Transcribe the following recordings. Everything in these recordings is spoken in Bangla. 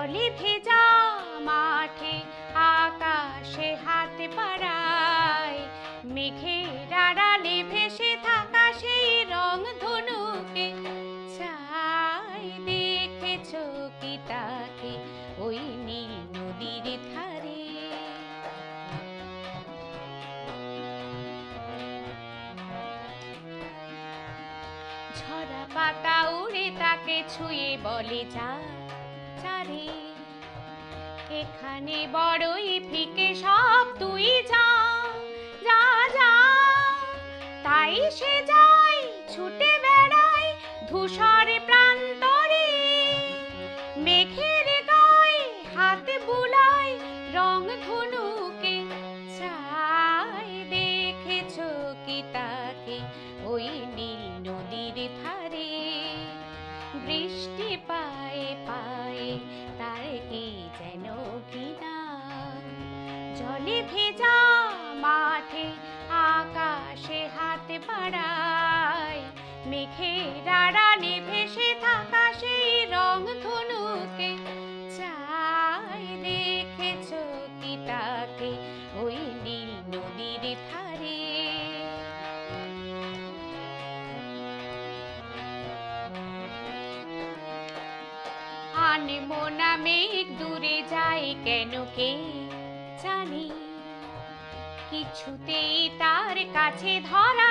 জলে ভেজা মাঠে আকাশে হাত বাড়ায় মেঘের আড়ালে ভেসে থাকা সেই রং ধনুকে চাই, দেখেছ কি তাকে ওই নীল নদীর ধারে? ঝরা পাতা উড়ে তাকে ছুঁয়ে বলে যা চারে এখানে বড়ই ফিকে সব, তুই যা যা যা। তাই সে যায়, ছুটে বেড়ায় ধূসর প্রান্তরে। মেঘের গায়ে হাত বুলায়, রং ধনুকে চাই দেখেছ কি তাকে? ওই নীল নদীর জলে ভেজা মাঠে আকাশে হাত বাড়ায়। মেঘের আড়ালে ভেসে থাকা সেই রং ধনুকে চাই দেখেছ কি তাকে ওই নীল নদীর ধারে। আনমোনা মেঘ দূরে যায় কেন কে কিছুতেই তার কাছে ধরা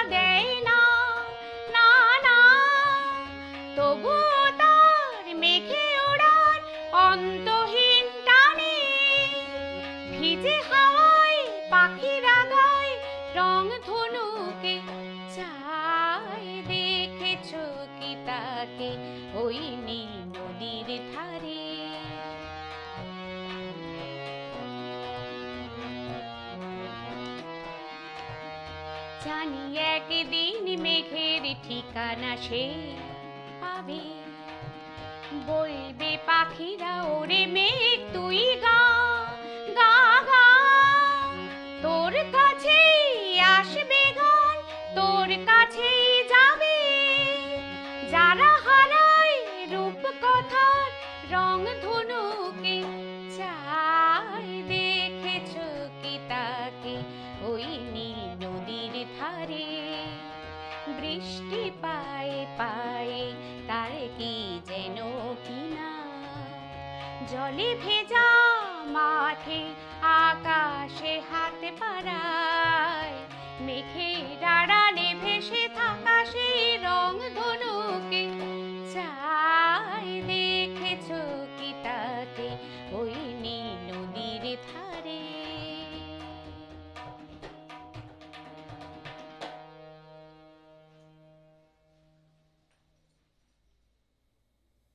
জানি একদিন মেঘের ঠিকানা সে পাবে। বলবে পাখিরা, ওরে মেঘ, তুই গা গা গা। তোর কাছে আসবে গান, তোর কাছেই বৃষ্টি পায়ে পায়ে, তার কি যেন কিনা। জলে ভেজা মাঠে আকাশে হাত পাড়ায় মেঘের আড়ালে ভেসে থাকা সেই রং ধনুকে। চাই দেখেছ কি তাকে ওই